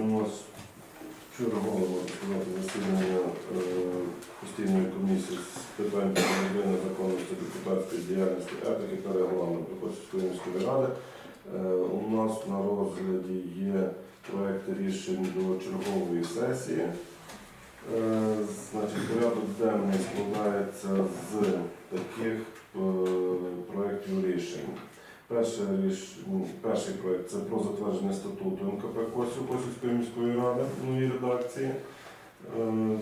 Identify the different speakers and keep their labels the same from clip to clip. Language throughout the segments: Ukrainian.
Speaker 1: У нас чергове можна засідання е, постійної комісії з питань проведення законності депутатської діяльності, етики та регламенту Косівської міської ради. Е, У нас на розгляді є проект рішень до чергової сесії. Е, Значить, порядок денний складається з таких проєктів рішень. Перше ріш... ну, Перший проєкт це про затвердження статуту МКП Косів Косівської міської ради в новій редакції. Е, е,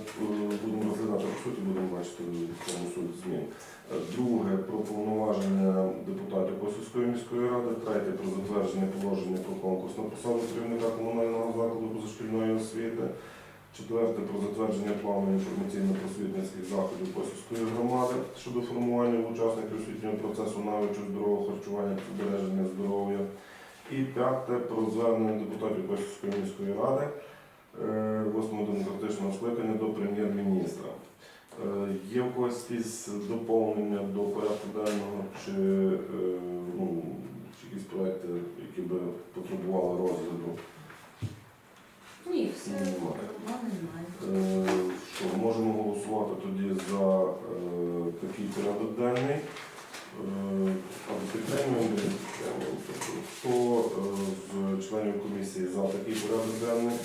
Speaker 1: Будемо розглядати по суті, будемо бачити в цьому суть змін. Е, Друге про повноваження депутатів Косівської міської ради. Третє про затвердження положення про конкурс на посаду керівника комунального закладу позашкільної освіти. Четверте про затвердження плану інформаційно-просвітницьких заходів Косівської громади щодо формування учасників освітнього процесу навичок здорового харчування та збереження здоров'я. І п'яте про звернення депутатів Косівської міської ради е, восьмого демократичного скликання до прем'єр-міністра. Е, Є в когось якісь доповнення до порядку денного чи, е, ну, чи якісь проекти, які би потребували розгляду?
Speaker 2: Ні, все
Speaker 1: Немає.
Speaker 2: нормально, немає.
Speaker 1: Е, Що, можемо голосувати тоді за е, такий порядок денний. Е, Або підтримуємо, не підтримуємо. Тобто, Хто е, з членів комісії за такий порядок денний?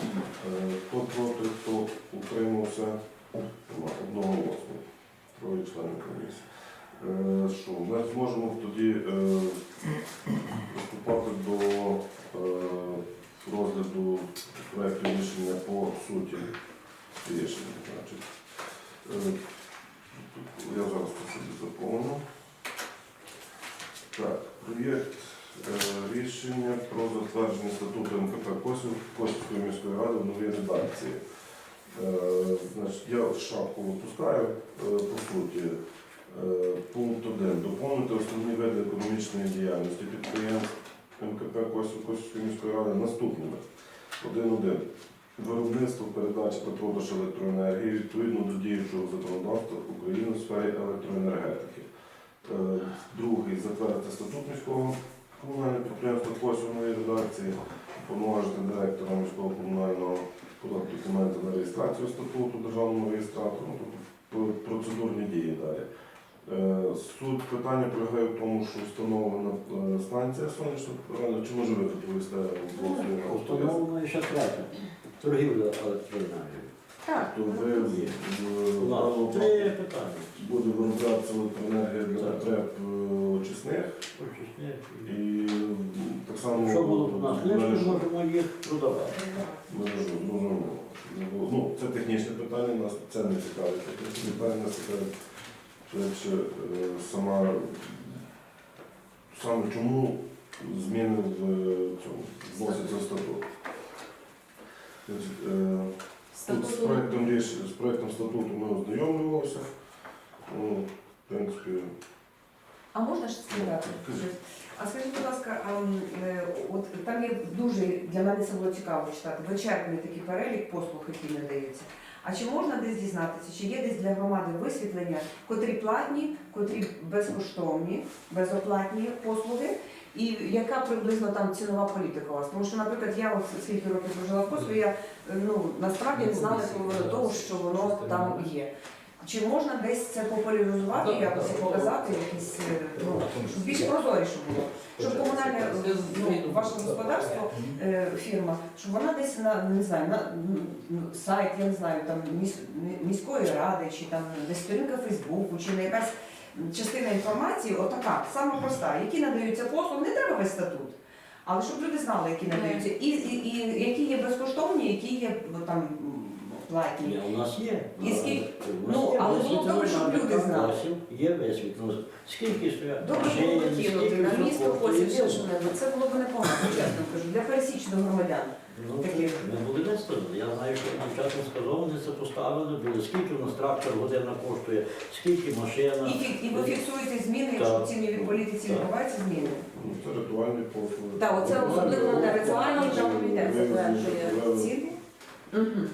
Speaker 1: Е, Хто проти, хто утримався? Нема. Одного голосу. Троє членів комісії. Е, Що, ми зможемо тоді е, приступати до проекту рішення по суті рішення. Значить, е, я зараз це собі заповню. Так, проєкт е, рішення про затвердження статуту МКП Косів Косівської міської ради в новій редакції. Е, Значить, я шапку випускаю по суті. Пункт 1. Доповнити основні види економічної діяльності підприємств МКП Косів Косівської міської ради наступними. 1.1. Виробництво, передача та продаж електроенергії відповідно до діючого законодавства України у сфері електроенергетики. Е, Другий. Затвердити статут міського комунального підприємства Косівної редакції, повноважити директора міського комунального подати документи на реєстрацію статуту державному реєстратору, ну, тобто процедурні дії далі. Е, Суть питання полягає в тому, що встановлена е, станція сонячного панелю. Чи може ви відповісти?
Speaker 3: Установлено ще третє. Торгівля електроенергією.
Speaker 2: Так,
Speaker 1: То ви в
Speaker 3: нас три питання.
Speaker 1: буде виробляться електроенергія для
Speaker 3: Так.
Speaker 1: потреб е, очисних
Speaker 3: Очисні.
Speaker 1: і так само
Speaker 3: Що було у нас
Speaker 1: мережу.
Speaker 3: можемо їх продавати.
Speaker 1: мережу, зрозуміло. Ну, це технічне питання, нас це не цікавить. Технічне питання нас цікавить швидше е, сама саме чому зміни в е, цьому вносяться в статут. Е, Тут з
Speaker 2: статуту.
Speaker 1: проектом з проектом статуту ми ознайомлювалися. Ну, в принципі,
Speaker 2: А можна ж сказати?
Speaker 1: Кажіть.
Speaker 2: А скажіть, будь ласка, а, м, е, от там є дуже для мене це було цікаво читати. Вичерпний такий перелік послуг, які надаються. А чи можна десь дізнатися, чи є десь для громади висвітлення, котрі платні, котрі безкоштовні, безоплатні послуги, і яка приблизно там цінова політика у вас? Тому що, наприклад, я от скільки років прожила в Косові, я е, ну насправді не знала того, що воно там є. Чи можна десь це популяризувати, якось і показати, якісь е, ну, щоб більш прозоріше було? Щоб комунальне ну, ваше господарство, е, фірма, щоб вона десь на не знаю, на м, сайт, я не знаю, там міс- міської ради, чи там десь сторінка Фейсбуку, чи на якась частина інформації, отака, сама проста, які надаються послуги, не треба весь статут. Але щоб люди знали, які надаються, і, і, і які є безкоштовні, які є ну, там платні.
Speaker 3: Ні, у нас є.
Speaker 2: І скільки-
Speaker 3: У нас
Speaker 2: ну,
Speaker 3: є
Speaker 2: але було
Speaker 3: висвітлено
Speaker 2: добре, щоб
Speaker 3: на
Speaker 2: люди знали.
Speaker 3: Косів, Є висвітлено. Скільки стоять
Speaker 2: Добре
Speaker 3: машин,
Speaker 2: було кинути
Speaker 3: скільки
Speaker 2: на місто
Speaker 3: коштує.
Speaker 2: Косів, що небудь. Це було б непогано, чесно кажу, для пересічного громадян.
Speaker 3: Ну,
Speaker 2: Таких.
Speaker 3: Ми були виставлені. Я знаю, що нам часом сказали, вони це поставили, були скільки у нас трактор година коштує, скільки машина.
Speaker 2: І, фік- і ви фіксуєте зміни,
Speaker 3: Так.
Speaker 2: якщо в ціновій політиці
Speaker 3: Так.
Speaker 2: відбуваються зміни.
Speaker 1: ну, це ритуальні послуги.
Speaker 2: Так, оце особливо на ритуальні,
Speaker 1: Вивезення-
Speaker 2: комітет затверджує ціни. Мгм.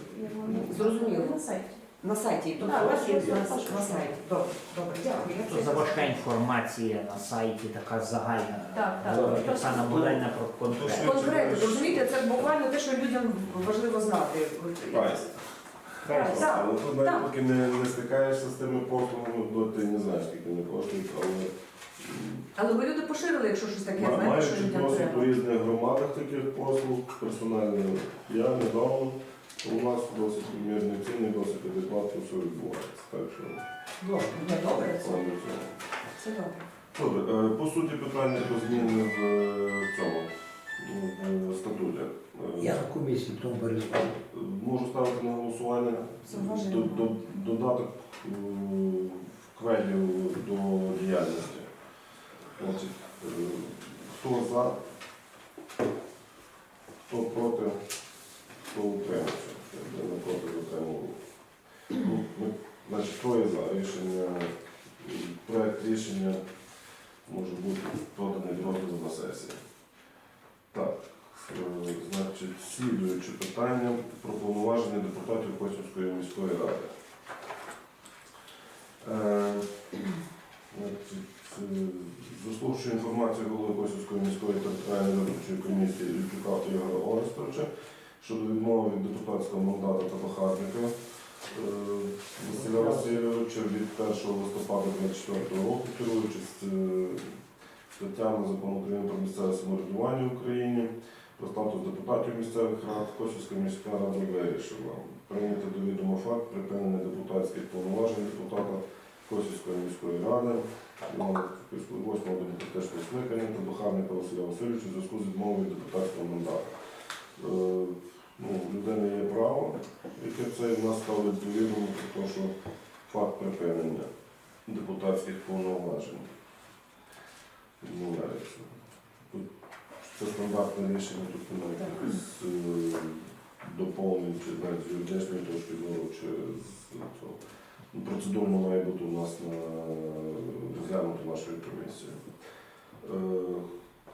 Speaker 2: Зрозуміло.
Speaker 4: На сайті.
Speaker 2: На сайті. Тобто
Speaker 4: Так,
Speaker 2: у вас є на, на
Speaker 4: що.
Speaker 2: сайті. Добре, добре, дякую. Я
Speaker 4: То
Speaker 2: це
Speaker 4: заважка
Speaker 2: зрозуміла.
Speaker 4: інформація на сайті, така загальна.
Speaker 2: Так, так.
Speaker 4: Е, Оксана Будальна про конкретно.
Speaker 2: Конкретно, розумієте, це буквально те, що людям важливо знати.
Speaker 1: Прайс. Але тут навіть
Speaker 2: Так.
Speaker 1: поки не, не стикаєшся з тими послугами, то ти не знаєш, скільки вони коштують, але
Speaker 2: Але ви люди поширили, якщо щось таке, знаєте, що
Speaker 1: маючи
Speaker 2: людям
Speaker 1: досвід у
Speaker 2: треба.
Speaker 1: різних громадах таких послуг, персонально я недавно, у нас досить примірні ціни, досить адекватно все відбувається. Так що
Speaker 2: Добре, Ні, добре, це,
Speaker 1: саме
Speaker 2: це добре.
Speaker 1: Добре, е, по суті питання про зміни в е, цьому в статуті. Е,
Speaker 3: Я на комісії в тому перезвав.
Speaker 1: Можу ставити на голосування
Speaker 2: Зауваження
Speaker 1: до,
Speaker 2: немає.
Speaker 1: до, додаток е, кведів до діяльності. Значить, е, хто за, хто проти, хто утримався. Утримав. Ну, за рішення. Проект рішення може бути поданий до розгляду на сесії. Так. Е, Значить, слідуюче питання про повноваження депутатів Косівської міської ради. Е, е, Заслухавши інформацію голови Косівської міської територіальної виборчої комісії Лютюка Ігоря Орестовича щодо відмови від депутатського мандату та похарника е, Василя Васильовича від 1 листопада 2024 року, керуючись е, статтями закону України про місцеве самоврядування в Україні, про статус депутатів місцевих рад, Косівська міська рада вирішила прийняти до відома факт припинення депутатських повноважень депутата Косівської міської ради, Київської 8 демократичного скликання та Бухарника Василя Васильовича у зв'язку з відмовою депутатського мандату. Е, ну, людини є право, яке це в нас ставить до відома про те, що факт припинення депутатських повноважень відмовляється. Це стандартне рішення, тут немає
Speaker 2: Так.
Speaker 1: якихось е, доповнень, чи навіть з юридичної точки зору, чи з цього. Ну, Процедурно має бути у нас на розглянути нашою комісією. Е,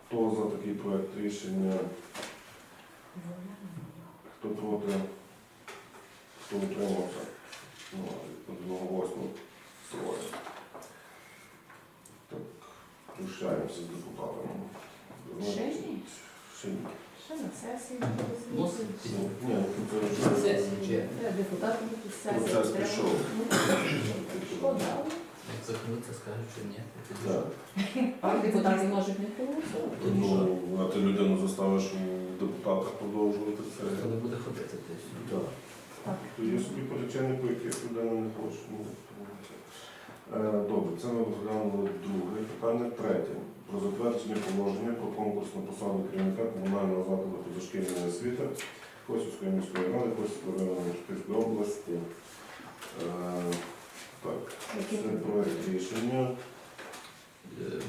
Speaker 1: Хто за такий проект рішення, проти, хто утримався? Ну, одноголосно. Так, прощаємося з депутатами.
Speaker 4: Ще ні?
Speaker 1: Ще ні.
Speaker 5: Ще на сесії
Speaker 1: Ну, Ні, це вже
Speaker 3: Сесії чи?
Speaker 5: депутати
Speaker 1: процес
Speaker 5: сесії.
Speaker 1: пішов.
Speaker 5: Подали.
Speaker 6: Як захнуться, скажуть, що ні.
Speaker 1: Так.
Speaker 5: А депутати можуть не проголосувати.
Speaker 1: Ну, а ти людину заставиш у депутатах продовжувати це.
Speaker 6: Хто не буде ходити, ти все.
Speaker 1: Так. То є собі причини, по яких людина не хоче. ну, е, Добре, це ми розглянули друге питання. Третє. Про затвердження положення про конкурс на посаду керівника комунального закладу позашкільної освіти Косівської міської ради, Косівської району Київської області. Е, Так, це проект рішення.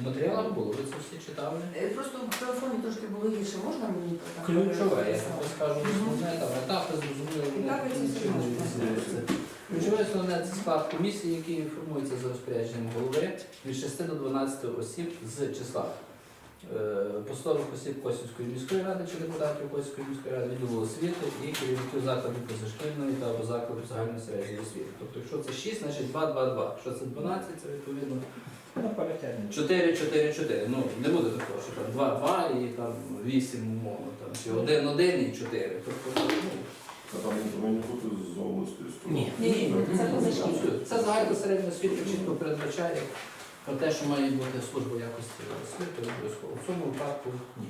Speaker 6: В матеріалах було, ви це всі читали?
Speaker 2: Е, Просто в телефоні трошки було гірше, можна мені так?
Speaker 6: Ключове, я тобі скажу, основне там етапи зрозуміло,
Speaker 2: Етапи це все.
Speaker 6: Ключове основне це склад комісії, який формується за розпорядженням голови від 6 до 12 осіб з числа посадових осіб Косівської міської ради чи депутатів Косівської міської ради, відділу освіти і керівників закладів позашкільної та або закладів загальної середньої освіти. Тобто, якщо це 6, значить 2, 2, 2. Якщо це 12, це відповідно
Speaker 4: Ну,
Speaker 6: 4, 4, 4. Ну, не буде такого, що там 2, 2 і там 8, умовно, там, чи 1, 1 і 4. Тобто, ну,
Speaker 1: А там не повинні бути з області. з
Speaker 4: Ні.
Speaker 5: Ні, ні, це позашкільна.
Speaker 6: Це загальна середня освіта чітко передбачає про те, що має бути служба якості освіти обов'язково. В цьому випадку ні.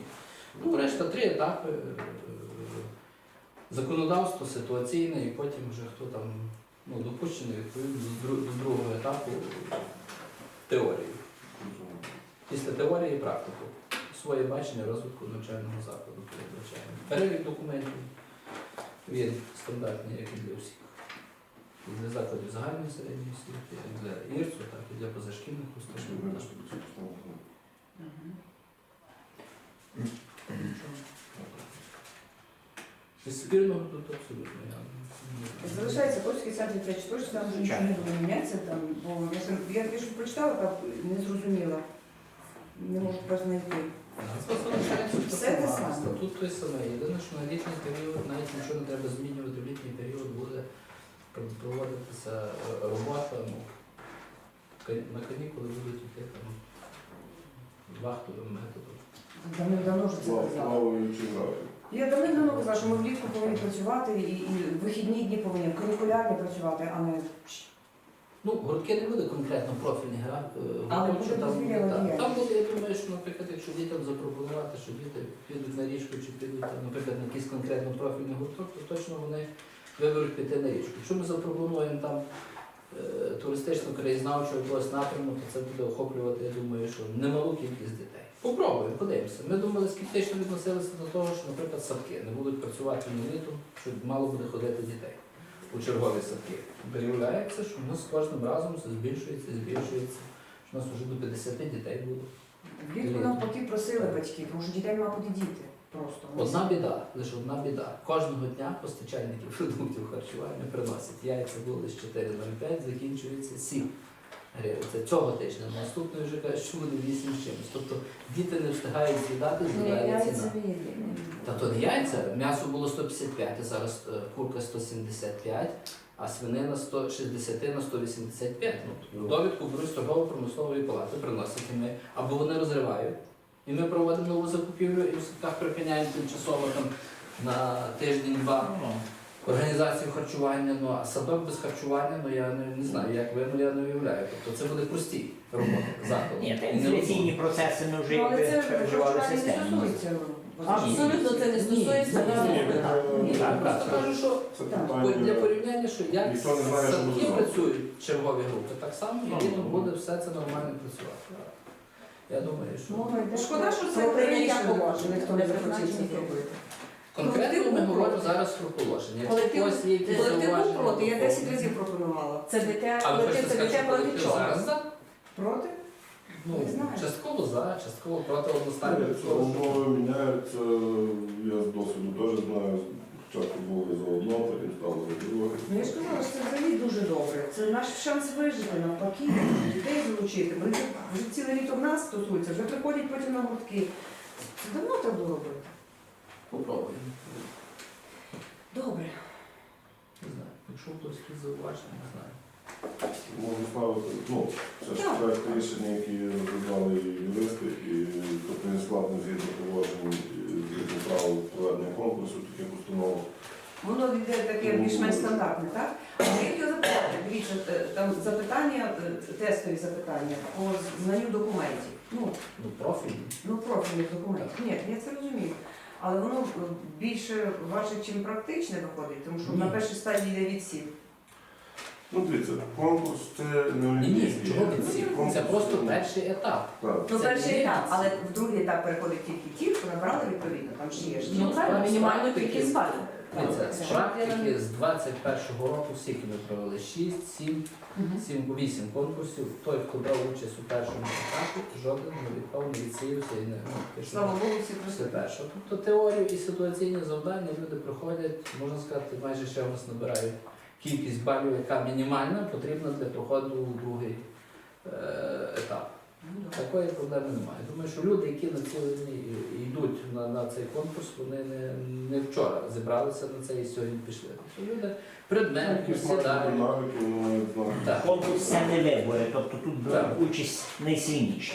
Speaker 6: Ну, решта три етапи. е, Законодавство ситуаційне, і потім вже хто там ну, допущений відповідно до другого етапу теорії. Після теорії і практику. Своє бачення розвитку навчального закладу передбачаємо. Перелік документів він стандартний, як і для всіх. Для закладів загальної середньої освіти, як для ІРЦу, так і для позашкільних установ.
Speaker 2: Мгм.
Speaker 6: Із спільного тут абсолютно я не-
Speaker 2: Залишається Косівський центр 34, що там вже нічого не буде мінятися, там, бо я, ж- я, я ж прочитала, так не зрозуміла. Не можу тепер знайти. Все те саме.
Speaker 6: Статут той самий. Єдине, що на літній період навіть нічого не треба змінювати, в літній період буде проводитися е, робота. Ну, на канікули будуть йти там вахтовим методом.
Speaker 2: Давним-давно вже це казали. Я давним-давно казала, що ми влітку повинні працювати і, і вихідні дні повинні канікулярні працювати, а не
Speaker 6: Ну, гуртки не буде конкретно профільні гра. е,
Speaker 2: Але буде
Speaker 6: що там,
Speaker 2: діяльність.
Speaker 6: там буде, я думаю, що, наприклад, якщо дітям запропонувати, що діти підуть на річку чи підуть, там, наприклад, на якийсь конкретно профільний гурток, то точно вони виберуть піти на річку. Якщо ми запропонуємо там е, туристично краєзнавчого якогось напряму, то це буде охоплювати, я думаю, що немалу кількість дітей. Попробуємо, подивимося. Ми думали, скептично відносилися до того, що, наприклад, садки не будуть працювати на літом, що мало буде ходити дітей у чергові садки. Виявляється, що у нас з кожним разом все збільшується, збільшується. Що у нас вже до 50 дітей буде.
Speaker 2: влітку навпаки просили батьків, тому що дітей нема куди діти. Просто
Speaker 6: Одна біда, лише одна біда. Кожного дня постачальники продуктів харчування приносять яйця були з 4,05, закінчується 7 гривень. Це цього тижня. Наступний вже каже, що буде 8 з чимось. Тобто діти не встигають з'їдати, з'їдає ціна. Та то не яйця. М'ясо було 155, а зараз е, курка 175, а свинина 160 на 185. Ну, довідку беруть з торгово-промислової палати, приносять і ми, або вони розривають. І ми проводимо нову закупівлю і в садках припиняємо тимчасово там на тиждень-два
Speaker 4: Ну,
Speaker 6: організацію харчування. Ну а садок без харчування, ну я не, не знаю, як ви, ну я не уявляю. Тобто це буде прості роботи закладу.
Speaker 4: Ні, та
Speaker 6: І
Speaker 4: інфляційні процеси ми вже
Speaker 2: Ну, але це
Speaker 4: якби переживали
Speaker 2: харчування не
Speaker 4: системно.
Speaker 2: стосується.
Speaker 5: Абсолютно це не стосується
Speaker 1: Ні,
Speaker 6: я просто кажу, що
Speaker 1: Це.
Speaker 6: Для порівняння, що як
Speaker 1: Ніхто не знає, що буде
Speaker 6: садки
Speaker 1: завтра.
Speaker 6: працюють чергові групи, так само і
Speaker 4: ну.
Speaker 6: буде все це нормально працювати. Я думаю, що
Speaker 2: Мова йде
Speaker 5: Шкода, що це
Speaker 2: про
Speaker 5: прийняття
Speaker 2: прийняття
Speaker 5: положення,
Speaker 2: ніхто не
Speaker 5: не
Speaker 2: захотів це
Speaker 5: призначення.
Speaker 2: зробити.
Speaker 6: конкретно ми говоримо зараз про положення. Якщо
Speaker 5: Колективу-
Speaker 6: у когось є якісь
Speaker 2: Колектив був
Speaker 6: зауваження,
Speaker 2: проти, я 10 разів пропонувала.
Speaker 5: Це дитя,
Speaker 6: А ви
Speaker 5: колектив,
Speaker 6: хочете
Speaker 5: це
Speaker 6: сказати,
Speaker 5: дитя
Speaker 6: що
Speaker 5: проти
Speaker 6: колектив
Speaker 5: чого?
Speaker 6: зараз за?
Speaker 2: Проти?
Speaker 6: Ну,
Speaker 2: Не знаю.
Speaker 6: частково за, частково проти одностайно.
Speaker 1: Це умови міняються, я з досвіду теж знаю. Спочатку були за одно, потім стало за друге.
Speaker 2: Ну я ж казала, що це взагалі дуже добре. Це наш шанс вижити навпаки, дітей залучити. Вони вже ціле літо в нас стосуються, вже приходять потім на гуртки. Це давно треба було робити.
Speaker 6: Попробуємо.
Speaker 2: Добре.
Speaker 6: Не знаю. Якщо хтось зауваження, не знаю.
Speaker 1: Можна ставити, ну, це ж
Speaker 2: Так.
Speaker 1: проект рішення, які розглядали юристи, і тобто він складно згідно положень, згідно правил проведення конкурсу, таких установ.
Speaker 2: Воно йде таке більш-менш стандартне, так? А я хотіла запитати, дивіться, е, там запитання, е, тестові запитання по знанню документів. Ну,
Speaker 6: Ну, профіль.
Speaker 2: ну профільних документів. Ні, я це розумію. Але воно більше важить, чим практичне виходить, тому що
Speaker 6: Ні.
Speaker 2: на першій стадії йде відсів.
Speaker 1: Ну, дивіться, конкурс це не
Speaker 6: Ні, ні,
Speaker 1: олімпійський.
Speaker 6: чого?
Speaker 1: Конкурс,
Speaker 6: Це просто
Speaker 1: ну,
Speaker 6: перший етап.
Speaker 1: Так.
Speaker 2: Ну,
Speaker 6: Це
Speaker 2: перший етап, але в другий етап переходить тільки ті, хто набрали відповідно, там ж є ж.
Speaker 5: Ну, правильно, мінімальну кількість балів.
Speaker 6: Дивіться, з практики з 21-го року всіх ми провели 6, 7, 7, 8 конкурсів. Той, хто брав участь у першому етапі, жоден не відпав, не відсіявся і не ну, пішов.
Speaker 2: Слава Богу, всі
Speaker 6: Все
Speaker 2: просили.
Speaker 6: перше. Тобто теорію і ситуаційні завдання люди проходять, можна сказати, майже ще у нас набирають кількість балів, яка мінімальна, потрібна для проходу у другий е, етап.
Speaker 2: Ну.
Speaker 6: Такої проблеми немає. Думаю, що люди, які націлені йдуть на, на цей конкурс, вони не, не вчора зібралися на це і сьогодні пішли. Тобто люди
Speaker 1: мають
Speaker 6: сідають.
Speaker 4: Конкурс це не вибори, тобто тут беруть
Speaker 6: Так.
Speaker 4: участь найсильніші.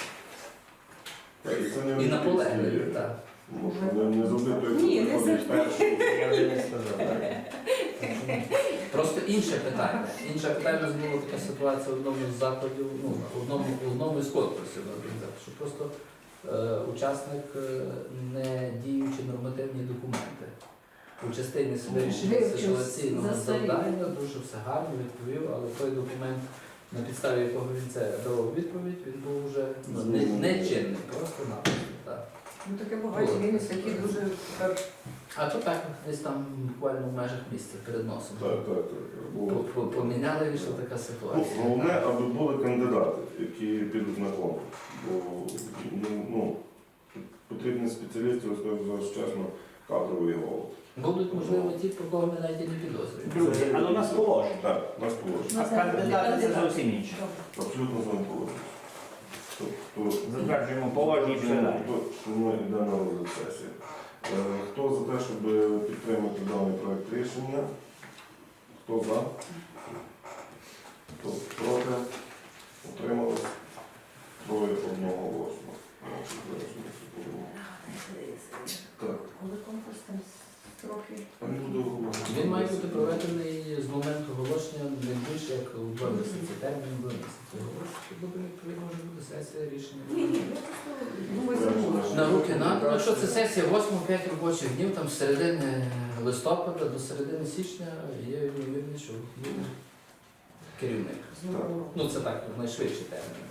Speaker 1: І
Speaker 6: наполегливі. Так.
Speaker 1: Що не, не завжди той,
Speaker 2: Ні,
Speaker 1: хто
Speaker 2: не
Speaker 1: приходить перший.
Speaker 4: Я вже не сказав.
Speaker 6: інше питання. Інше питання була така ситуація в одному з закладів, ну, в одному, в одному з конкурсів на організацію, що просто е, учасник е, не діючи нормативні документи. У частині вирішення
Speaker 5: Вивчив
Speaker 6: ситуаційного завдання дуже все гарно відповів, але той документ, на підставі якого він це давав відповідь, він був вже ну, не, не чинний, просто напросто. Так.
Speaker 2: Ну таке буває, він такі дуже так,
Speaker 6: А то так, десь там буквально в межах місця перед носом.
Speaker 1: Так, так, так.
Speaker 6: По- по- Поміняли, вийшла така
Speaker 1: Ну,
Speaker 6: ситуація.
Speaker 1: головне, аби були кандидати, які підуть на конкурс. Бо ну, ну, потрібні спеціалісти, ось так зараз чесно, кадровий голод.
Speaker 6: Будуть, можливо, ті, про кого ми навіть і не підозрюємо.
Speaker 4: Друзі, але у нас положення.
Speaker 1: Так, нас положено.
Speaker 4: А кандидати це зовсім інше.
Speaker 1: Абсолютно з вами положено. Тобто,
Speaker 4: Затверджуємо положення і все далі.
Speaker 1: Ми йдемо на розгляд сесії. Е, Хто за те, щоб підтримати даний проект рішення? Хто за? Хто проти? Утримались? Троє одного голосу. Так,
Speaker 2: Коли конкурс там
Speaker 1: оголошувати.
Speaker 6: Він має бути проведений з моменту оголошення не більше як у два місяці, термін два місяці. Оголошувати буде відповідно може бути сесія рішення.
Speaker 2: Ні, ні, я просто.
Speaker 6: На руки на ну, якщо це сесія 8-5 робочих днів, там з середини листопада до середини січня є ймовірність, що є керівник. Ну це так, найшвидший термін,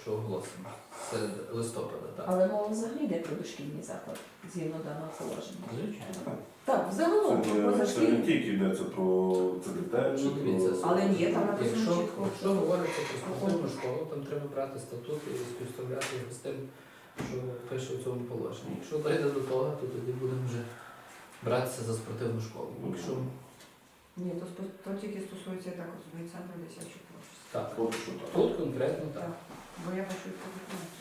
Speaker 6: якщо оголосимо. Серед листопада, так.
Speaker 5: Але мова взагалі йде про дошкільний заклад, згідно даного положення.
Speaker 6: Звичайно.
Speaker 2: Так, взагалом,
Speaker 1: Це не, це не тільки йдеться про це дитяче,
Speaker 6: Ну, дивіться,
Speaker 1: про-
Speaker 2: Але ні, там написано
Speaker 6: Якщо,
Speaker 2: чітко.
Speaker 6: якщо говориться про спортивну школу, там треба брати статут і співставляти його з тим, що пише у цьому положенні. Якщо дойде до того, то тоді будемо вже братися за спортивну школу. Якщо
Speaker 2: Ні, то, спо- то тільки стосується я так розумію, центру творчості.
Speaker 6: Так,
Speaker 1: От що так.
Speaker 6: тут конкретно так.
Speaker 2: Бо я бачу.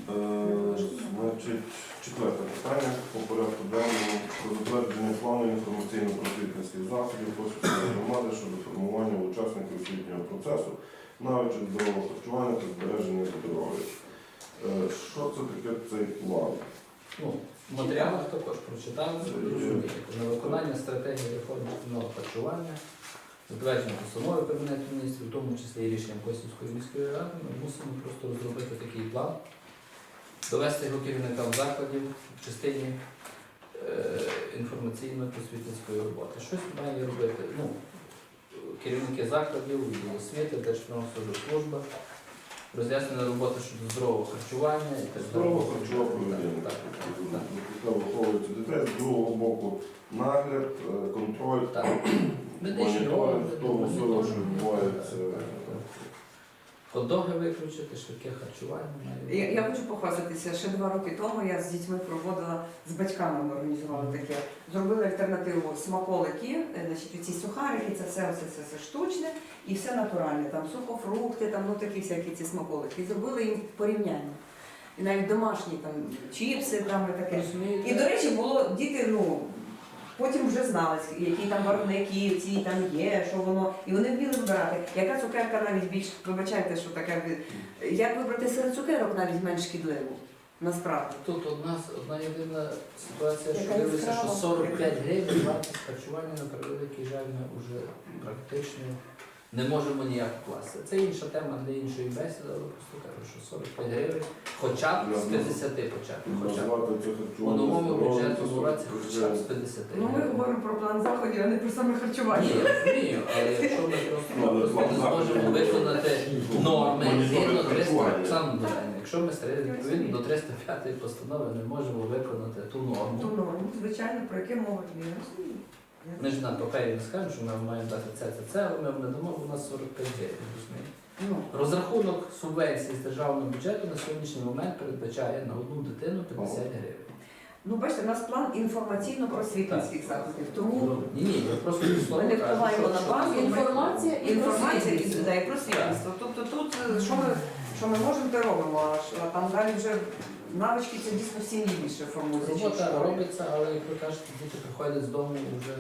Speaker 1: Е, Значить, четверте питання по порядку денному про затвердження плану інформаційно-просвітницьких заходів Косівської громади щодо формування учасників освітнього процесу, навичок здорового харчування та збереження здоров'я. Е, Що це таке цей план?
Speaker 6: Ну, в матеріалах також прочитали, розумієте. На виконання стратегії реформи шкільного харчування, затвердження постанови Кабінету міністрів, в тому числі і рішенням Костівської міської ради, ми мусимо просто розробити такий план, довести його керівникам закладів в частині е, інформаційно-просвітницької роботи. Щось має робити ну, керівники закладів, відділу освіти, Держфінансова роз'яснена робота щодо здорового харчування і так далі.
Speaker 1: Здорово харчова поведінка.
Speaker 6: Так, так.
Speaker 1: Яка виховується дітей, з другого боку нагляд, е, контроль,
Speaker 6: Так. Медичний
Speaker 1: монітор
Speaker 6: огляди,
Speaker 1: того всього, що відбувається.
Speaker 6: Так. Виключити, швидке харчування.
Speaker 2: Я, я хочу похвастатися, ще два роки тому я з дітьми проводила, з батьками ми організували таке. Зробили альтернативу смаколики, е, значить ці сухарики, це все, все, все, все штучне і все натуральне. Там сухофрукти, там ну такі всякі ці смаколики. І зробили їм порівняння. І навіть домашні там чіпси, там і таке. І, до речі, було діти, ну, потім вже знали, які там барвники, ці там є, що воно. І вони вміли вибирати. Яка цукерка навіть більш, вибачайте, що таке. Як вибрати серед цукерок навіть менш шкідливу? Насправді.
Speaker 6: Тут одна, одна єдина ситуація, що дивиться, що
Speaker 2: яскрава.
Speaker 6: 45 гривень вартість харчування на превеликий жаль ми вже практично не можемо ніяк вкласти. Це інша тема для іншої бесіди, але просто кажу, що 45 гривень, хоча б з 50 почати. Хоча б. У новому бюджетному році хоча б з 50
Speaker 2: Ну, ми говоримо про план заходів, а не про саме харчування.
Speaker 6: Ні, я розумію, але якщо ми просто
Speaker 1: Ну,
Speaker 6: не зможемо виконати норми згідно 300, сам якщо ми відповідно до 305 постанови не можемо виконати ту
Speaker 2: Ту
Speaker 6: норму.
Speaker 2: норму, звичайно, про яке мова. Я розумію.
Speaker 6: Ми ж на папері не скажемо, що ми маємо дати це, це, це, але ми вам не дамо, бо у нас 45 гривень. розумієте?
Speaker 2: Ну,
Speaker 6: Розрахунок субвенції з державного бюджету на сьогоднішній момент передбачає на одну дитину 50 гривень.
Speaker 2: ну, бачите, у нас план інформаційно-просвітницьких заходів. Тому
Speaker 6: Ні, ні, я просто слово
Speaker 2: Ми не впливаємо на базу.
Speaker 5: Інформація і
Speaker 2: інформація і,
Speaker 5: просвітництво.
Speaker 2: да, і просвітництво. Тобто тут е, що ми, що ми можемо, те робимо, а там далі вже навички це дійсно ніж в
Speaker 6: Робота
Speaker 2: школі.
Speaker 6: робиться, але як ви кажете, діти приходять з дому вже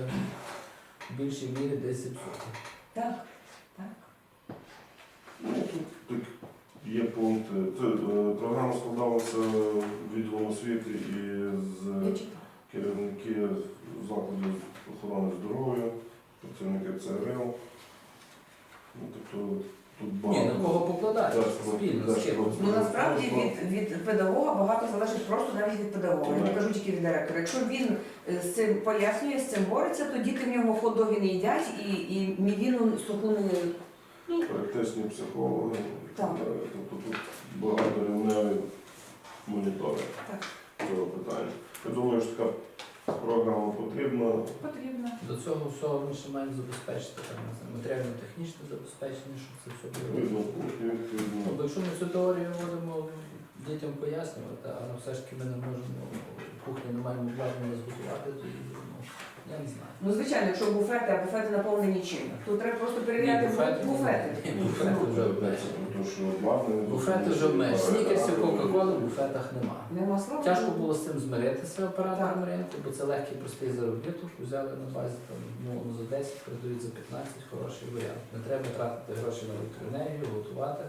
Speaker 6: в більшій мірі десь відсотків.
Speaker 2: Так, так.
Speaker 1: Ну, є пункти. Це е, програма складалася відділом освіти і з
Speaker 2: читала.
Speaker 1: керівники закладів охорони здоров'я, працівники ЦРЛ. Ну, тобто тут
Speaker 6: Ні, на кого покладати? Спільно з.
Speaker 2: Ну насправді від, від педагога багато залежить просто навіть від педагога. Я не кажу тільки від директора. Якщо він е, з цим пояснює, з цим бореться, то діти в нього хот-доги не їдять і, і мівіну суху не
Speaker 1: Практичні психологи. і
Speaker 2: Так.
Speaker 1: далі. Тобто тут багаторівневі монітори
Speaker 2: Так.
Speaker 1: цього питання. Я думаю, що така програма потрібна.
Speaker 2: потрібно.
Speaker 6: До цього всього ми ще маємо забезпечити там, матеріально-технічне забезпечення, щоб це все було.
Speaker 1: Відповідно,
Speaker 6: Ну, бо якщо ми цю теорію будемо дітям пояснювати, а ну, все ж таки ми не можемо, кухні не маємо обладнання зготувати, то Я не знаю.
Speaker 2: Ну, звичайно, якщо буфети, а буфети наповнені чим? То треба просто перевіряти
Speaker 6: Ні, буфети-
Speaker 2: буфети.
Speaker 6: Ні, буфети вже обмежені.
Speaker 1: Тому що обладнання...
Speaker 6: Буфети вже обмежені. Снікерсів Кока-Коли в буфетах немає.
Speaker 2: Нема слова.
Speaker 6: Тяжко було з цим змиритися операторам
Speaker 2: Так.
Speaker 6: ринку, бо це легкий простий заробіток. Взяли на базі там, ну, за 10, продають за 15, хороший варіант. Не треба тратити гроші на електроенергію, готувати,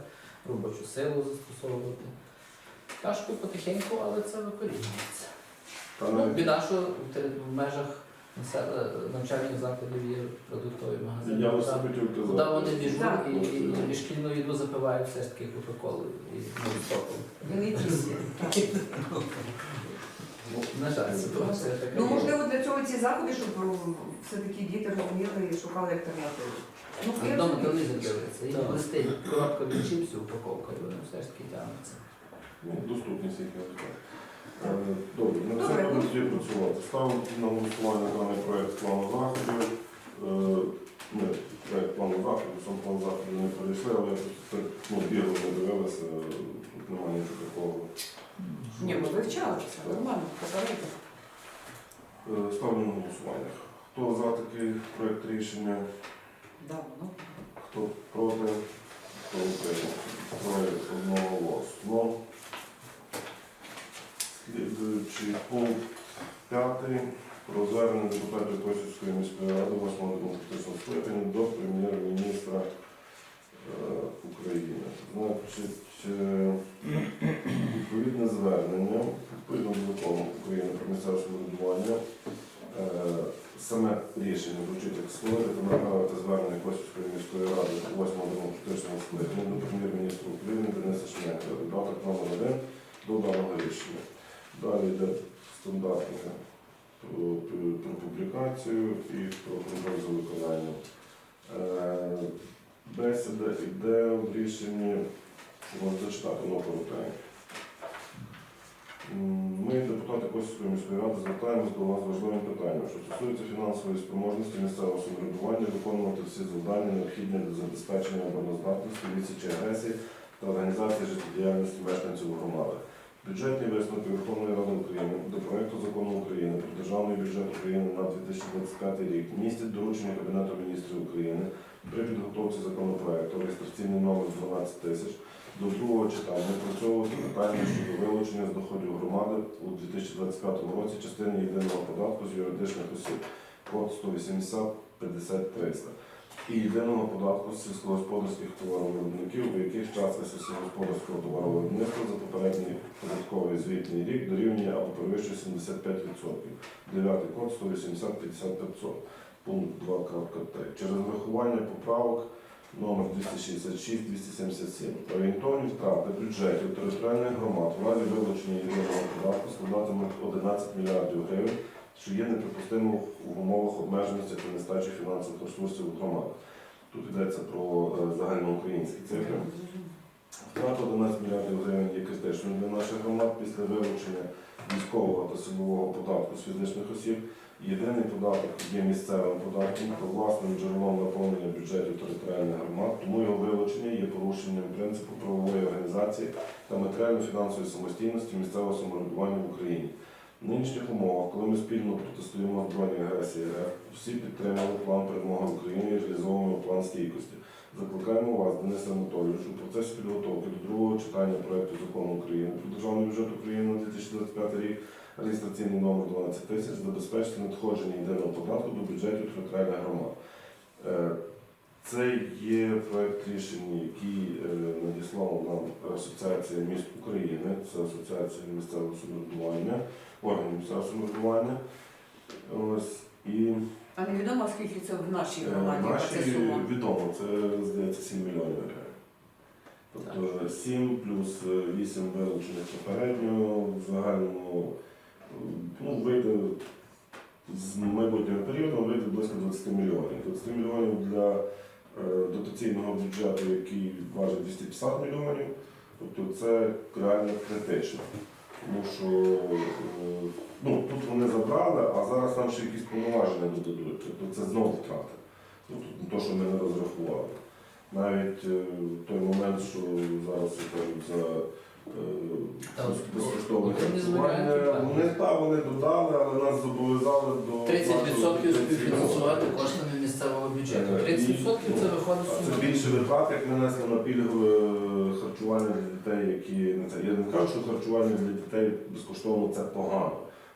Speaker 6: робочу силу застосовувати. Тяжко потихеньку, але це викорінюється.
Speaker 1: Та
Speaker 6: Ну,
Speaker 1: навіть-
Speaker 6: біда, що в межах навчальних закладів є продуктові магазини.
Speaker 1: Я ось
Speaker 6: Там-
Speaker 1: хотів казати.
Speaker 6: Куди вони біжуть
Speaker 2: Так.
Speaker 6: і, і, і шкільну їду запивають все ж таки Кока-Колу і Молотоком.
Speaker 2: Вони тісні.
Speaker 6: На жаль, ситуація така.
Speaker 2: Ну,
Speaker 6: є.
Speaker 2: можливо, для цього ці заходи, щоб все-таки діти розуміли і шукали альтернативу. Ну, я
Speaker 6: Вдома
Speaker 2: розумію.
Speaker 6: телевізор дивиться, і
Speaker 3: Так.
Speaker 6: листить коробка від чіпсів, упаковка, і вони все ж таки тягнуться.
Speaker 1: Ну, доступність не Е, Добре, на це будуть працювати. Ставимо на голосування даний проект плану заходів. Е, Ми проект плану заходів, сам план заходів не перейшли, але ну, бігли не дивилися, тут немає нічого такого.
Speaker 2: Ні, ми вивчали це, нормально, попередньо.
Speaker 1: Е, Ставлю на голосування. Хто за такий проект рішення?
Speaker 2: Да, ну.
Speaker 1: Хто проти? Хто утримався? Троє одноголосно. Слідуючий пункт п'ятий. Про звернення депутатів Косівської міської ради 8 демократичного скликання до прем'єр-міністра е, України. Значить, е, відповідне звернення, відповідно до закону України про місцеве самоврядування, е, саме рішення як та направити звернення Косівської міської ради 8 демократичного скликання до прем'єр-міністра України Дениса Шменка, додаток номер 1 до даного рішення. Далі йде стандартне про, публікацію і про контроль за виконанням. Е, Бесіда йде в рішенні, можна зачитати, воно Ми, депутати Косівської міської ради, звертаємось до вас з важливим питанням, що стосується фінансової спроможності місцевого самоврядування виконувати всі завдання, необхідні для забезпечення обороноздатності, відсічі агресії та організації життєдіяльності мешканців громади. Бюджетні висновки Верховної Ради України до проекту закону України про державний бюджет України на 2025 рік містять доручення Кабінету міністрів України при підготовці законопроекту реєстраційний номер 12 тисяч до другого читання опрацьовувати питання щодо вилучення з доходів громади у 2025 році частини єдиного податку з юридичних осіб код 180 50 300 і єдиного податку з сільськогосподарських товаровиробників, у яких частка сільськогосподарського товаровиробництва за попередній податковий звітний рік дорівнює або перевищує 75%. Дев'ятий код 180 50 500 пункт 2.3. Через врахування поправок номер 266-277. Орієнтовні втрати бюджетів територіальних громад в разі вилучення єдиного податку складатимуть 11 мільярдів гривень, що є неприпустимо в умовах обмеженості та нестачі фінансових ресурсів у громадах. Тут йдеться про е, загальноукраїнські цифри. Втрата 11 мільярдів гривень є критичною для наших громад після вилучення військового та силового податку з фізичних осіб. Єдиний податок є місцевим податком та власним джерелом наповнення бюджетів територіальних громад, тому його вилучення є порушенням принципу правової організації та матеріально-фінансової самостійності місцевого самоврядування в Україні. Нинішніх умовах, коли ми спільно протистоїмо збройній агресії всі підтримали план перемоги України і реалізовуємо план стійкості. Закликаємо вас, Денис Анатолійович, у процесі підготовки до другого читання проекту закону України про державний бюджет України на 2025 рік реєстраційний номер 12 тисяч забезпечити надходження єдиного податку до бюджетів територіальних громад. Е, Це є проект рішення, який е, надіслала нам Асоціація міст України, це Асоціація місцевого самоврядування, органів місцевого самоврядування. Ось і
Speaker 2: А невідомо, скільки це в нашій
Speaker 1: е,
Speaker 2: громаді, яка це
Speaker 1: наші
Speaker 2: сума.
Speaker 1: відомо, це здається 7 мільйонів гривень. Тобто 7 плюс 8 вилучених попередньо в загальному е, ну, вийде з майбутнього періоду вийде близько 20 мільйонів. 20 мільйонів для е, дотаційного бюджету, який важить 250 мільйонів, тобто це реально критично. Тому що е, ну, тут вони забрали, а зараз нам ще якісь повноваження додадуть. Тобто це знову втрати. Тобто не те, що ми не розрахували. Навіть е, той момент, що зараз кажуть, за е, безкоштовне харчування. Вони так, вони додали, але нас зобов'язали до
Speaker 6: 30%
Speaker 1: 30%.
Speaker 6: співфінансувати коштами місцевого бюджету.
Speaker 1: Е,
Speaker 6: 30% це виходить сума.
Speaker 1: Це більше витрат, як ми несли на пільгове харчування для дітей, які не це. Я не кажу, що харчування для дітей безкоштовно це погано.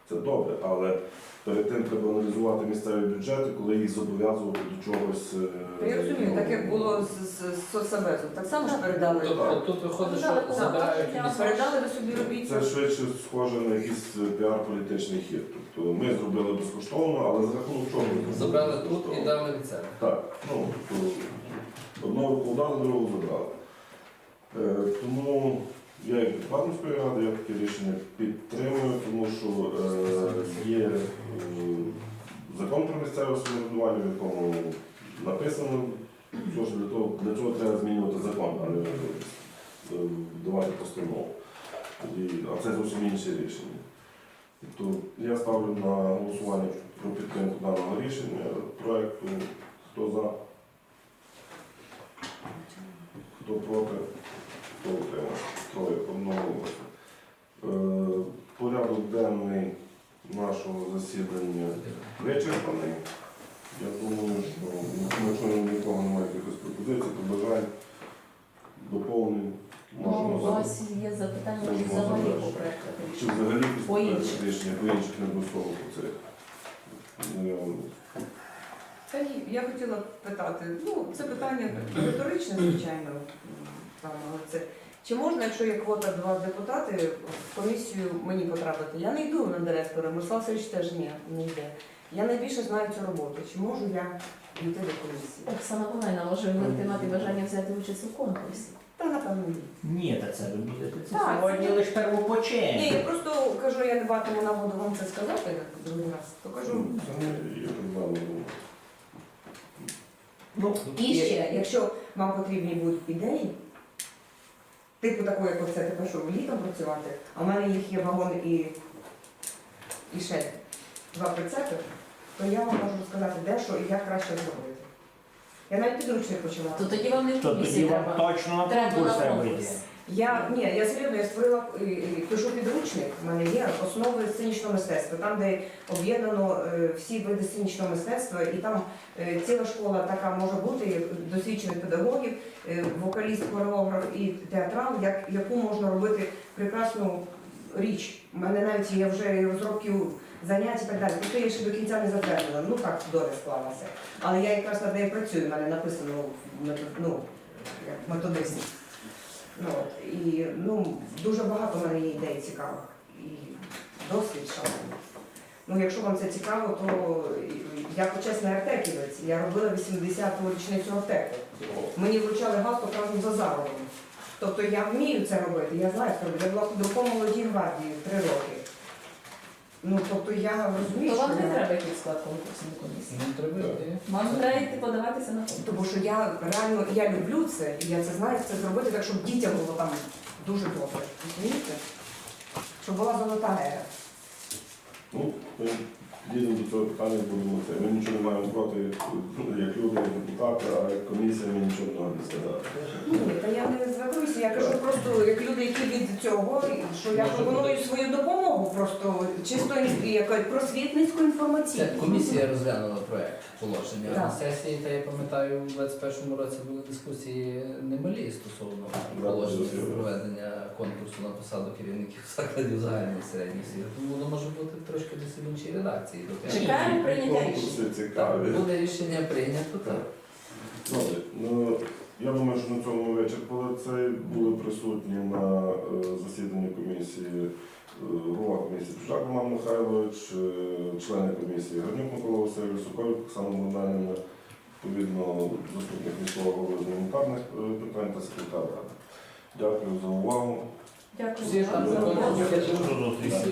Speaker 1: Це добре, але перед тим треба аналізувати місцеві бюджети, коли їх зобов'язувати до чогось. е,
Speaker 2: Я розумію,
Speaker 1: ну,
Speaker 2: так як було з, з, з соцсоветом, так само ж передали.
Speaker 6: Тобто тут виходить, що
Speaker 5: Так,
Speaker 6: забирають
Speaker 5: так.
Speaker 2: Передали ви собі робіть.
Speaker 1: Це швидше схоже на якийсь піар-політичний хід. Тобто ми зробили безкоштовно, але за рахунок чого? ми зробили
Speaker 6: Забрали тут і дали від себе.
Speaker 1: Так, ну, то одного руку дали, другу забрали. Е, тому я як депутат міської ради, я таке рішення підтримую, тому що е, є е, закон про місцеве самоврядування, в якому написано, що ж для того, для чого треба змінювати закон, а не е, давати постанову. А це зовсім інше рішення. Тобто я ставлю на голосування про підтримку даного рішення проекту. Хто за? Хто проти? Хто утримався? Троє одноголосно. Е, Порядок денний нашого засідання вичерпаний. Я думаю, що якщо нікого немає якихось пропозицій, побажань, доповнень,
Speaker 5: Ну, у вас є запитання
Speaker 1: Можемо
Speaker 5: чи взагалі
Speaker 1: завершити. чи взагалі
Speaker 5: По інших.
Speaker 1: рішення, по інших не обов'язково по цих. Я
Speaker 2: Та ні, я хотіла питати, ну це питання риторичне, звичайно, але це. Чи можна, якщо є квота два депутати, в комісію мені потрапити? Я не йду на директора, Мирослав Сергійович теж ні, не йде. Я найбільше знаю цю роботу. Чи можу я йти до комісії?
Speaker 5: Оксана Павлівна, може ви мати бажання взяти участь у конкурсі?
Speaker 2: Та напевно ні.
Speaker 4: Ні, та це ви будете це
Speaker 2: Так,
Speaker 4: сьогодні
Speaker 2: це-
Speaker 4: лише
Speaker 2: Ні, я просто кажу, я не матиму нагоду вам це сказати другий раз. То кажу.
Speaker 1: Це є проблема.
Speaker 4: Ну,
Speaker 2: І ще, якщо вам потрібні будуть ідеї, типу такої, як оце, типу, що літом працювати, а в мене їх є вагон і, і ще два прицепи, то я вам можу сказати, де що і як краще зробити. Я навіть підручник почала.
Speaker 5: То тоді вам не в
Speaker 4: то тоді вам
Speaker 5: треба.
Speaker 4: точно на
Speaker 5: Треба
Speaker 4: конкурс
Speaker 5: на
Speaker 4: треба
Speaker 5: конкурс.
Speaker 4: йти.
Speaker 2: Я ні, я серйозно, я створила е, е, пишу підручник. У мене є основи сценічного мистецтва, там, де об'єднано е, всі види сценічного мистецтва, і там е, ціла школа така може бути досвідчених педагогів, е, вокаліст, хореограф і театрал, як яку можна робити прекрасну річ. У мене навіть є вже розробки занять і так далі. Тобто я ще до кінця не затвердила. Ну так доля склалася. Але я якраз над нею працюю, в мене написано ну, як методист. Ну, от, і ну, дуже багато в мене є ідей цікавих. І досвід шалений. Ну, якщо вам це цікаво, то я почесний артеківець. Я робила 80-ту річницю артеку. Мені вручали галстук разом за заробом. Тобто я вмію це робити, я знаю, що. Я була друком молодій гвардії три роки. Ну, тобто я розумію,
Speaker 5: То
Speaker 2: що
Speaker 5: вам не
Speaker 2: я-
Speaker 5: треба якийсь склад конкурсної комісії.
Speaker 6: Не треба йти.
Speaker 5: Вам треба йти подаватися на конкурс.
Speaker 2: Тому що я реально я люблю це, і я це знаю, це зробити так, щоб дітям було там дуже добре. Розумієте? Щоб була золота ера.
Speaker 1: Ну, дійдемо до цього питання, будемо це. Ми нічого не маємо проти, як люди, як депутати, а як комісія ми нічого не можемо сказати.
Speaker 2: Ні, та я не звертаюся, я кажу просто як люди, які від цього, що я пропоную свою допомогу, просто чисто ін- як просвітницьку
Speaker 6: Це комісія розглянула проект положення.
Speaker 2: Так.
Speaker 6: на сесії, та я пам'ятаю, у 21-му році були дискусії немалі стосовно положення про проведення конкурсу на посаду керівників закладів загальної середньої освіти. Тому воно може бути трошки десь в іншій редакції. Тобто,
Speaker 5: Чекаємо прийняття
Speaker 1: Конкурси
Speaker 5: рішення.
Speaker 1: цікаві.
Speaker 6: Буде рішення прийнято, так.
Speaker 1: Добре, ну, я думаю, що на цьому вичерпали це. Були присутні на е, засіданні комісії е, голова комісії Чужак Роман Михайлович, е, члени комісії Гранюк Микола Васильович, Соколюк Оксана Богданівна, відповідно заступник міського голови з гуманітарних е, питань та секретар ради. Дякую за увагу.
Speaker 5: Дякую
Speaker 6: Всі
Speaker 5: вам за
Speaker 6: там
Speaker 5: роботу.